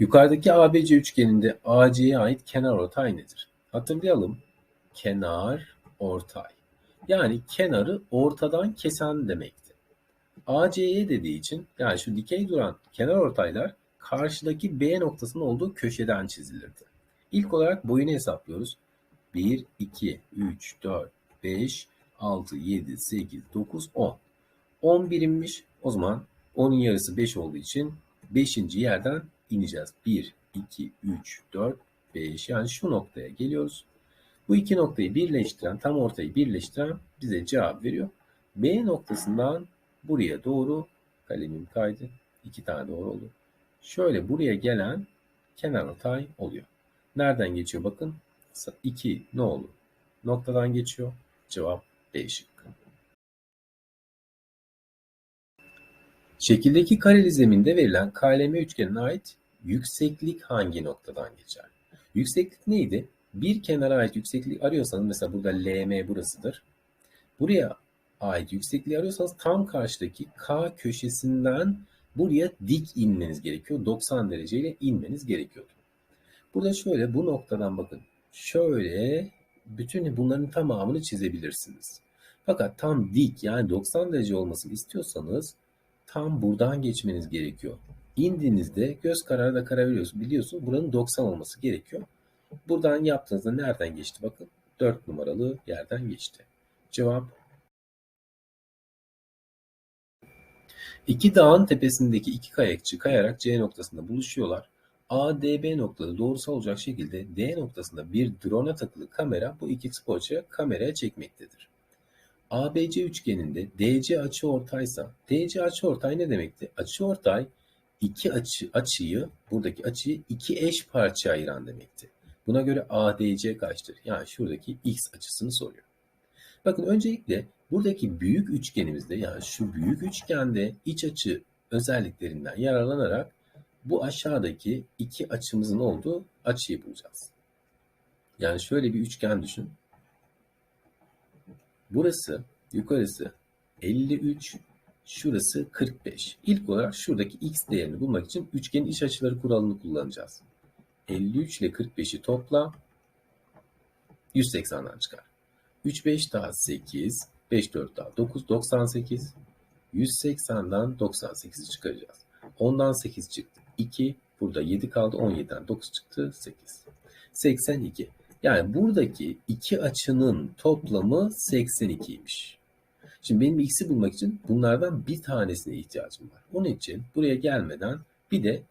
Yukarıdaki ABC üçgeninde AC'ye ait kenar ortay nedir? Hatırlayalım. Kenar ortay. Yani kenarı ortadan kesen demekti. AC'ye dediği için yani şu dikey duran kenar ortaylar karşıdaki B noktasının olduğu köşeden çizilirdi. İlk olarak boyunu hesaplıyoruz. 1, 2, 3, 4, 5, 6, 7, 8, 9, 10. 10 birimmiş. O zaman 10'un yarısı 5 olduğu için 5. yerden ineceğiz. 1, 2, 3, 4, 5 yani şu noktaya geliyoruz. Bu iki noktayı birleştiren, tam ortayı birleştiren bize cevap veriyor. B noktasından buraya doğru kalemim kaydı. İki tane doğru oldu. Şöyle buraya gelen kenar ortay oluyor. Nereden geçiyor bakın. 2 ne olur? Noktadan geçiyor. Cevap B şıkkı. Şekildeki kareli zeminde verilen KLM üçgenine ait yükseklik hangi noktadan geçer? Yükseklik neydi? Bir kenara ait yükseklik arıyorsanız mesela burada LM burasıdır. Buraya ait yüksekliği arıyorsanız tam karşıdaki K köşesinden buraya dik inmeniz gerekiyor. 90 dereceyle inmeniz gerekiyordu. Burada şöyle bu noktadan bakın. Şöyle bütün bunların tamamını çizebilirsiniz. Fakat tam dik yani 90 derece olmasını istiyorsanız tam buradan geçmeniz gerekiyor. İndiğinizde göz kararı da karar veriyorsunuz. Biliyorsunuz buranın 90 olması gerekiyor. Buradan yaptığınızda nereden geçti bakın. 4 numaralı yerden geçti. Cevap İki dağın tepesindeki iki kayakçı kayarak C noktasında buluşuyorlar. ADB noktaları doğrusal olacak şekilde D noktasında bir drone'a takılı kamera bu iki sporcuya kameraya çekmektedir. ABC üçgeninde DC açıortaysa DC açıortay ne demekti? Açıortay iki açı açıyı buradaki açıyı iki eş parça ayıran demekti. Buna göre ADC kaçtır? Yani şuradaki x açısını soruyor. Bakın öncelikle buradaki büyük üçgenimizde yani şu büyük üçgende iç açı özelliklerinden yararlanarak bu aşağıdaki iki açımızın olduğu açıyı bulacağız. Yani şöyle bir üçgen düşün. Burası yukarısı 53, şurası 45. İlk olarak şuradaki x değerini bulmak için üçgenin iç açıları kuralını kullanacağız. 53 ile 45'i topla 180'den çıkar. 3 5 daha 8, 5 4 daha 9 98. 180'den 98'i çıkaracağız. Ondan 8 çıktı. 2 burada 7 kaldı. 17'den 9 çıktı. 8. 82. Yani buradaki iki açının toplamı 82'ymiş. Şimdi benim x'i bulmak için bunlardan bir tanesine ihtiyacım var. Onun için buraya gelmeden bir de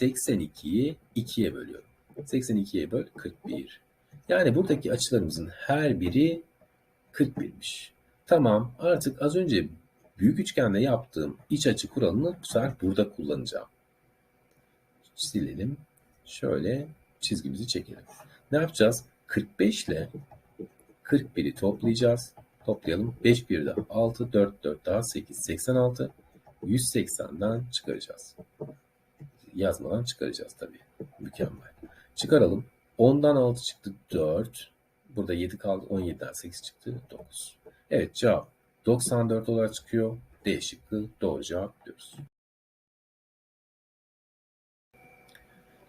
82'yi 2'ye bölüyorum. 82'ye böl 41. Yani buradaki açılarımızın her biri 41'miş. Tamam artık az önce büyük üçgende yaptığım iç açı kuralını bu sefer burada kullanacağım. Silelim. Şöyle çizgimizi çekelim. Ne yapacağız? 45 ile 41'i toplayacağız. Toplayalım. 5 bir daha 6, 4 4 daha 8, 86. 180'den çıkaracağız. Yazmadan çıkaracağız tabii. Mükemmel. Çıkaralım. 10'dan 6 çıktı 4. Burada 7 kaldı. 17'den 8 çıktı 9. Evet cevap 94 olarak çıkıyor. D şıkkı doğru cevap diyoruz.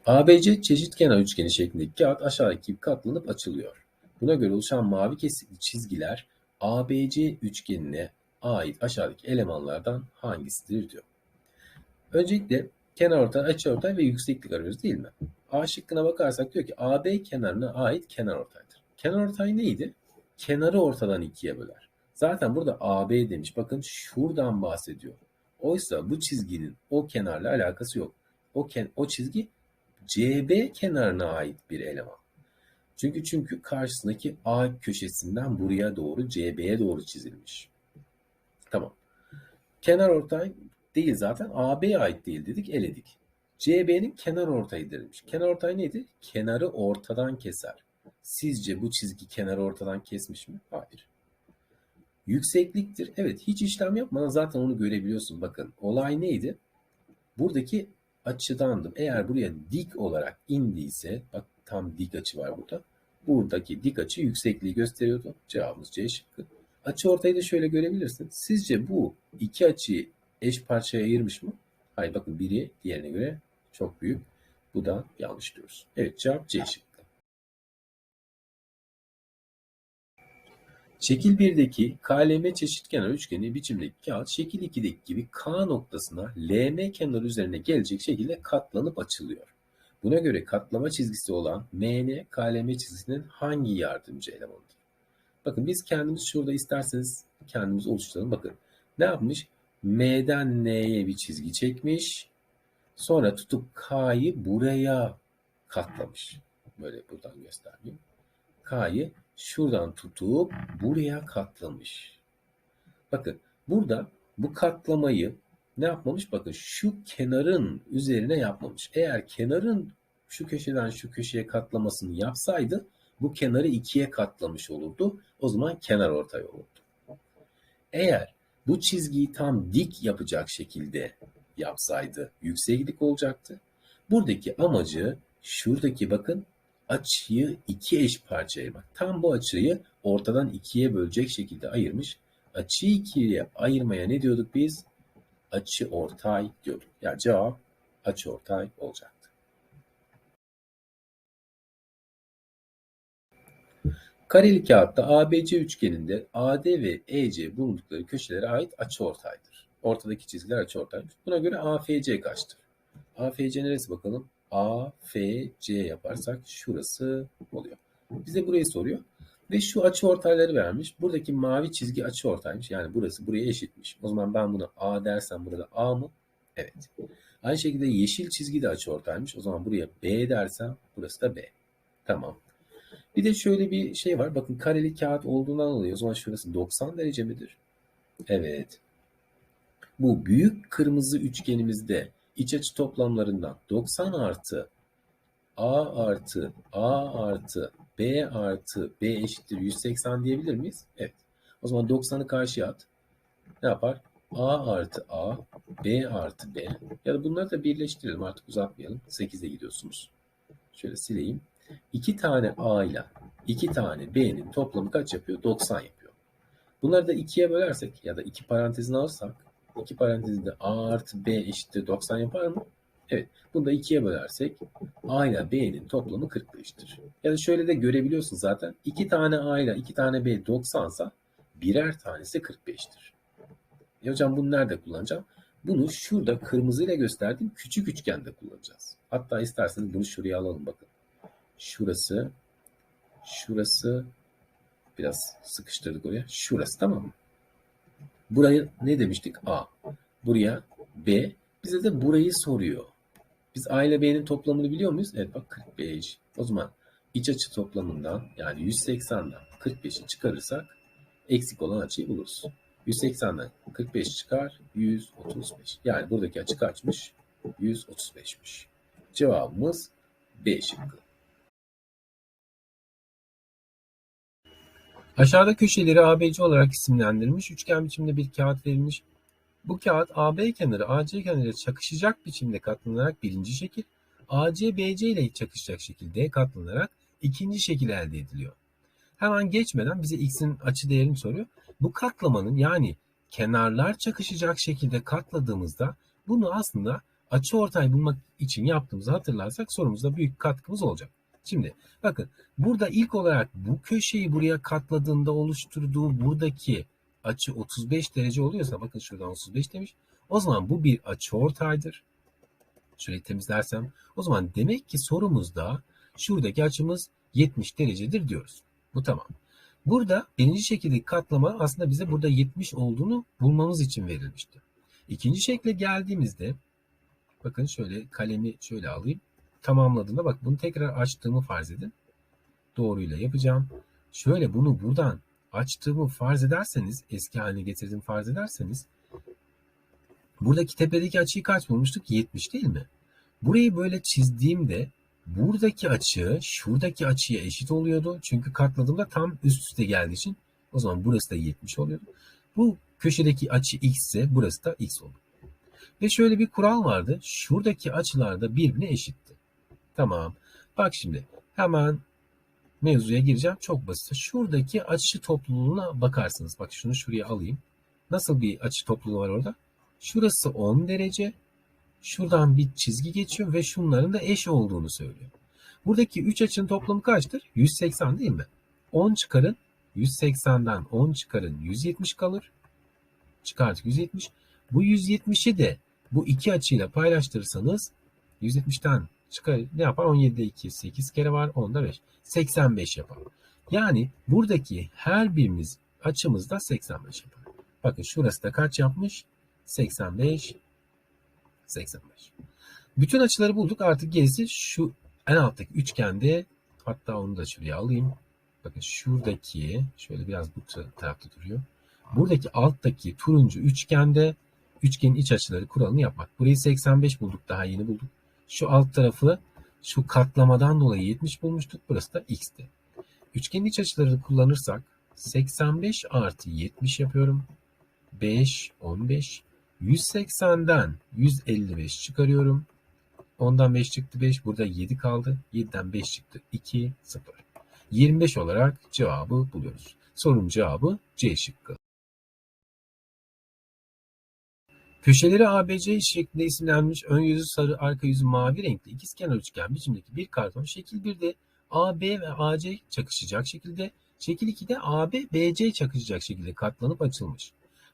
ABC çeşitkenar üçgeni şeklindeki kağıt aşağıdaki gibi katlanıp açılıyor. Buna göre oluşan mavi kesikli çizgiler ABC üçgenine ait aşağıdaki elemanlardan hangisidir diyor. Öncelikle kenarortay, açıortay ve yükseklik arıyoruz değil mi? A şıkkına bakarsak diyor ki AB kenarına ait kenarortaydır. Kenarortay neydi? Kenarı ortadan ikiye böler. Zaten burada AB demiş. Bakın şuradan bahsediyor. Oysa bu çizginin o kenarla alakası yok. O, ken o çizgi CB kenarına ait bir eleman. Çünkü çünkü karşısındaki A köşesinden buraya doğru CB'ye doğru çizilmiş. Tamam. Kenar ortay değil zaten AB'ye ait değil dedik eledik. CB'nin kenar ortayıdır demiş. Kenar ortay neydi? Kenarı ortadan keser. Sizce bu çizgi kenarı ortadan kesmiş mi? Hayır. Yüksekliktir. Evet hiç işlem yapmadan zaten onu görebiliyorsun. Bakın olay neydi? Buradaki açıdandım. Eğer buraya dik olarak indiyse bak tam dik açı var burada. Buradaki dik açı yüksekliği gösteriyordu. Cevabımız C şıkkı. Açı ortayı da şöyle görebilirsin. Sizce bu iki açıyı eş parçaya ayırmış mı? Hayır bakın biri diğerine göre çok büyük. Bu da yanlış diyoruz. Evet cevap C şıkkı. Şekil 1'deki KLM çeşitkenar üçgeni biçimdeki kağıt şekil 2'deki gibi K noktasına LM kenarı üzerine gelecek şekilde katlanıp açılıyor. Buna göre katlama çizgisi olan MN KLM çizgisinin hangi yardımcı elemanıdır? Bakın biz kendimiz şurada isterseniz kendimiz oluşturalım. Bakın ne yapmış? M'den N'ye bir çizgi çekmiş. Sonra tutup K'yı buraya katlamış. Böyle buradan göstereyim. K'yı şuradan tutup buraya katlamış. Bakın burada bu katlamayı ne yapmamış? Bakın şu kenarın üzerine yapmamış. Eğer kenarın şu köşeden şu köşeye katlamasını yapsaydı bu kenarı ikiye katlamış olurdu. O zaman kenar ortay olurdu. Eğer bu çizgiyi tam dik yapacak şekilde yapsaydı yükseklik olacaktı. Buradaki amacı şuradaki bakın açıyı iki eş parçaya ayırmak. Tam bu açıyı ortadan ikiye bölecek şekilde ayırmış. Açıyı ikiye ayırmaya ne diyorduk biz? Açı ortay diyorduk. Yani cevap açı ortay olacaktı. Kareli kağıtta ABC üçgeninde AD ve EC bulundukları köşelere ait açı ortaydır. Ortadaki çizgiler açı ortaymış. Buna göre AFC kaçtır? AFC neresi bakalım? AFC yaparsak şurası oluyor. Bize burayı soruyor. Ve şu açı ortayları vermiş. Buradaki mavi çizgi açı ortaymış. Yani burası buraya eşitmiş. O zaman ben buna A dersem burada A mı? Evet. Aynı şekilde yeşil çizgi de açı ortaymış. O zaman buraya B dersem burası da B. Tamam. Bir de şöyle bir şey var. Bakın kareli kağıt olduğundan dolayı o zaman şurası 90 derece midir? Evet. Bu büyük kırmızı üçgenimizde iç açı toplamlarından 90 artı A artı A artı B artı B eşittir 180 diyebilir miyiz? Evet. O zaman 90'ı karşıya at. Ne yapar? A artı A, B artı B. Ya da bunları da birleştirelim artık uzatmayalım. 8'e gidiyorsunuz. Şöyle sileyim. 2 tane A ile 2 tane B'nin toplamı kaç yapıyor? 90 yapıyor. Bunları da 2'ye bölersek ya da 2 parantezine alırsak 2 parantezinde A artı B eşittir 90 yapar mı? Evet. Bunu da 2'ye bölersek A ile B'nin toplamı 45'tir. Ya da şöyle de görebiliyorsun zaten. 2 tane A ile 2 tane B 90 sa birer tanesi 45'tir. E hocam bunu nerede kullanacağım? Bunu şurada kırmızıyla gösterdiğim küçük üçgende kullanacağız. Hatta isterseniz bunu şuraya alalım bakın. Şurası, şurası biraz sıkıştırdık oraya. Şurası tamam mı? Burayı ne demiştik? A. Buraya B. Bize de burayı soruyor. Biz A ile B'nin toplamını biliyor muyuz? Evet bak 45. O zaman iç açı toplamından yani 180'den 45'i çıkarırsak eksik olan açıyı buluruz. 180'den 45 çıkar 135. Yani buradaki açı kaçmış? 135'miş. Cevabımız B şıkkı. Aşağıda köşeleri ABC olarak isimlendirilmiş üçgen biçimde bir kağıt verilmiş. Bu kağıt AB kenarı AC kenarı çakışacak biçimde katlanarak birinci şekil, AC BC ile çakışacak şekilde katlanarak ikinci şekil elde ediliyor. Hemen geçmeden bize x'in açı değerini soruyor. Bu katlamanın yani kenarlar çakışacak şekilde katladığımızda bunu aslında açı ortay bulmak için yaptığımızı hatırlarsak sorumuzda büyük katkımız olacak. Şimdi bakın burada ilk olarak bu köşeyi buraya katladığında oluşturduğu buradaki açı 35 derece oluyorsa bakın şuradan 35 demiş. O zaman bu bir açı ortaydır. Şöyle temizlersem o zaman demek ki sorumuzda şuradaki açımız 70 derecedir diyoruz. Bu tamam. Burada birinci şekildeki katlama aslında bize burada 70 olduğunu bulmamız için verilmişti. İkinci şekle geldiğimizde bakın şöyle kalemi şöyle alayım. Tamamladığında bak bunu tekrar açtığımı farz edin. Doğruyla yapacağım. Şöyle bunu buradan açtığımı farz ederseniz, eski haline getirdiğimi farz ederseniz buradaki tepedeki açıyı kaç bulmuştuk? 70 değil mi? Burayı böyle çizdiğimde buradaki açı şuradaki açıya eşit oluyordu. Çünkü katladığımda tam üst üste geldiği için o zaman burası da 70 oluyordu. Bu köşedeki açı x ise burası da x olur. Ve şöyle bir kural vardı. Şuradaki açılar da birbirine eşitti. Tamam. Bak şimdi hemen mevzuya gireceğim. Çok basit. Şuradaki açı topluluğuna bakarsınız. Bak şunu şuraya alayım. Nasıl bir açı topluluğu var orada? Şurası 10 derece. şuradan bir çizgi geçiyor ve şunların da eş olduğunu söylüyor. Buradaki 3 açının toplamı kaçtır? 180 değil mi? 10 çıkarın 180'den 10 çıkarın 170 kalır. Çıkarttık 170. Bu 170'i de bu iki açıyla paylaştırırsanız 170'ten çıkar ne yapar? 17'de 2 8 kere var. 10'da 5. 85 yapar. Yani buradaki her birimiz açımızda 85 yapar. Bakın şurası da kaç yapmış? 85 85. Bütün açıları bulduk. Artık gerisi şu en alttaki üçgende hatta onu da şuraya alayım. Bakın şuradaki şöyle biraz bu tarafta duruyor. Buradaki alttaki turuncu üçgende üçgenin iç açıları kuralını yapmak. Burayı 85 bulduk daha yeni bulduk. Şu alt tarafı şu katlamadan dolayı 70 bulmuştuk. Burası da x'ti. Üçgenin iç açılarını kullanırsak 85 artı 70 yapıyorum. 5, 15. 180'den 155 çıkarıyorum. Ondan 5 çıktı 5. Burada 7 kaldı. 7'den 5 çıktı 2, 0. 25 olarak cevabı buluyoruz. Sorunun cevabı C şıkkı. Köşeleri ABC şeklinde isimlenmiş ön yüzü sarı, arka yüzü mavi renkli ikizkenar üçgen biçimdeki bir karton şekil 1'de AB ve AC çakışacak şekilde, şekil 2'de AB, BC çakışacak şekilde katlanıp açılmış.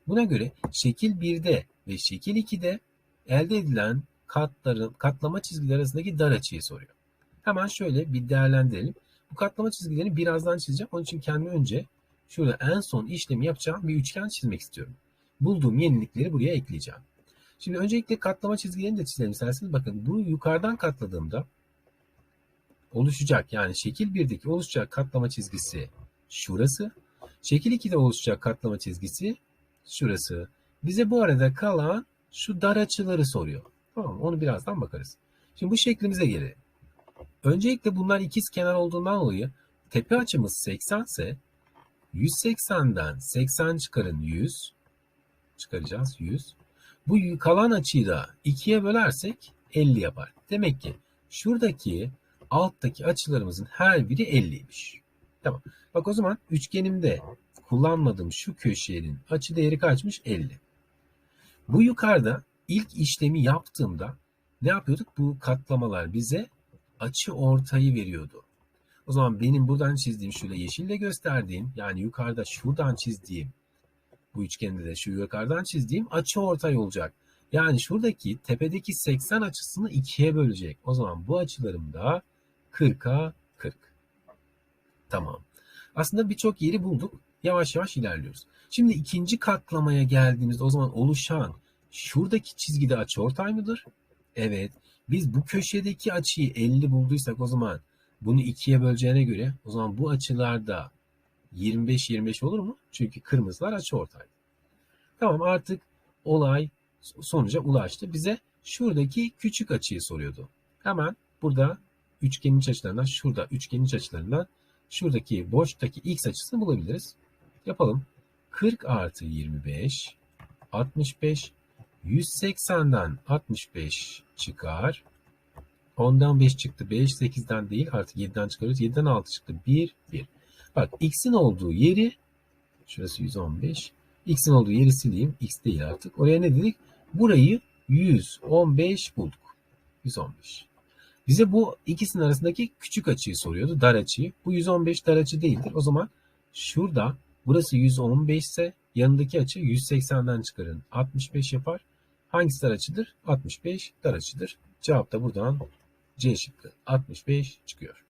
Buna göre şekil 1'de ve şekil 2'de elde edilen katların katlama çizgileri arasındaki dar açıyı soruyor. Hemen şöyle bir değerlendirelim. Bu katlama çizgilerini birazdan çizeceğim. Onun için kendime önce şurada en son işlemi yapacağım bir üçgen çizmek istiyorum. Bulduğum yenilikleri buraya ekleyeceğim. Şimdi öncelikle katlama çizgilerini de çizelim isterseniz. Bakın bu yukarıdan katladığımda oluşacak yani şekil 1'deki oluşacak katlama çizgisi şurası. Şekil 2'de oluşacak katlama çizgisi şurası. Bize bu arada kalan şu dar açıları soruyor. Tamam onu birazdan bakarız. Şimdi bu şeklimize gelelim. Öncelikle bunlar ikiz kenar olduğundan dolayı tepe açımız 80 ise 180'den 80 çıkarın 100 çıkaracağız 100. Bu kalan açıyı da 2'ye bölersek 50 yapar. Demek ki şuradaki alttaki açılarımızın her biri 50'ymiş. Tamam. Bak o zaman üçgenimde kullanmadığım şu köşenin açı değeri kaçmış? 50. Bu yukarıda ilk işlemi yaptığımda ne yapıyorduk? Bu katlamalar bize açı ortayı veriyordu. O zaman benim buradan çizdiğim şöyle yeşille gösterdiğim yani yukarıda şuradan çizdiğim bu üçgende de şu yukarıdan çizdiğim açı ortay olacak. Yani şuradaki tepedeki 80 açısını ikiye bölecek. O zaman bu açılarım da 40'a 40. Tamam. Aslında birçok yeri bulduk. Yavaş yavaş ilerliyoruz. Şimdi ikinci katlamaya geldiğimizde o zaman oluşan şuradaki çizgide açı ortay mıdır? Evet. Biz bu köşedeki açıyı 50 bulduysak o zaman bunu ikiye böleceğine göre o zaman bu açılarda 25-25 olur mu? Çünkü kırmızılar açı ortay. Tamam artık olay sonuca ulaştı. Bize şuradaki küçük açıyı soruyordu. Hemen burada üçgenin iç açılarından şurada üçgenin iç açılarından şuradaki boştaki x açısını bulabiliriz. Yapalım. 40 artı 25 65 180'den 65 çıkar. 10'dan 5 çıktı. 5 8'den değil artık 7'den çıkarıyoruz. 7'den 6 çıktı. 1 1. Bak x'in olduğu yeri şurası 115. X'in olduğu yeri sileyim. X değil artık. Oraya ne dedik? Burayı 115 bulduk. 115. Bize bu ikisinin arasındaki küçük açıyı soruyordu. Dar açıyı. Bu 115 dar açı değildir. O zaman şurada burası 115 ise yanındaki açı 180'den çıkarın. 65 yapar. Hangisi dar açıdır? 65 dar açıdır. Cevap da buradan C şıkkı. 65 çıkıyor.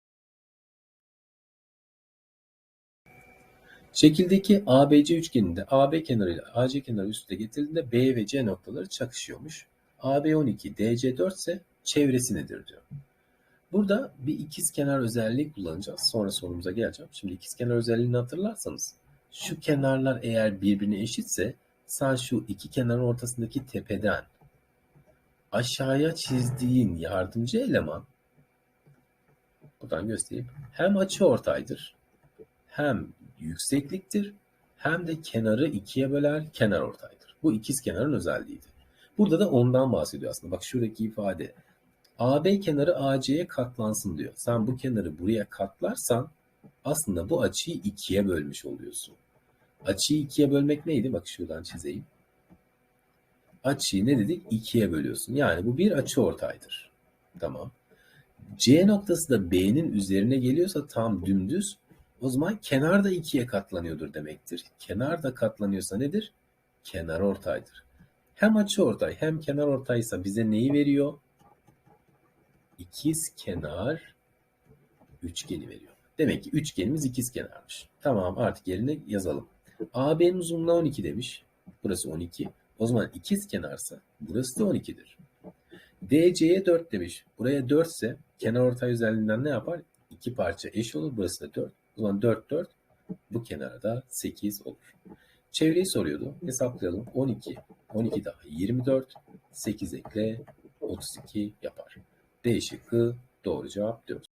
Şekildeki ABC üçgeninde AB kenarı ile AC kenarı üstte getirildiğinde B ve C noktaları çakışıyormuş. AB 12, DC 4 ise çevresi nedir diyor. Burada bir ikiz kenar özelliği kullanacağız. Sonra sorumuza geleceğim. Şimdi ikiz kenar özelliğini hatırlarsanız şu kenarlar eğer birbirine eşitse sen şu iki kenarın ortasındaki tepeden aşağıya çizdiğin yardımcı eleman buradan göstereyim. Hem açı ortaydır hem yüksekliktir hem de kenarı ikiye böler kenar ortaydır. Bu ikiz kenarın özelliğidir. Burada da ondan bahsediyor aslında. Bak şuradaki ifade. AB kenarı AC'ye katlansın diyor. Sen bu kenarı buraya katlarsan aslında bu açıyı ikiye bölmüş oluyorsun. Açıyı ikiye bölmek neydi? Bak şuradan çizeyim. açıyı ne dedik? İkiye bölüyorsun. Yani bu bir açı ortaydır. Tamam. C noktası da B'nin üzerine geliyorsa tam dümdüz o zaman kenar da ikiye katlanıyordur demektir. Kenar da katlanıyorsa nedir? Kenar ortaydır. Hem açı ortay hem kenar ortaysa bize neyi veriyor? İkiz kenar üçgeni veriyor. Demek ki üçgenimiz ikiz kenarmış. Tamam artık yerine yazalım. AB'nin uzunluğu 12 demiş. Burası 12. O zaman ikiz kenarsa burası da 12'dir. DC'ye 4 demiş. Buraya 4 ise kenar ortay özelliğinden ne yapar? İki parça eş olur. Burası da 4. Zaman 4 4 bu kenara da 8 olur. Çevreyi soruyordu. Hesaplayalım. 12. 12 daha 24. 8 ekle 32 yapar. D şıkkı doğru cevap diyoruz.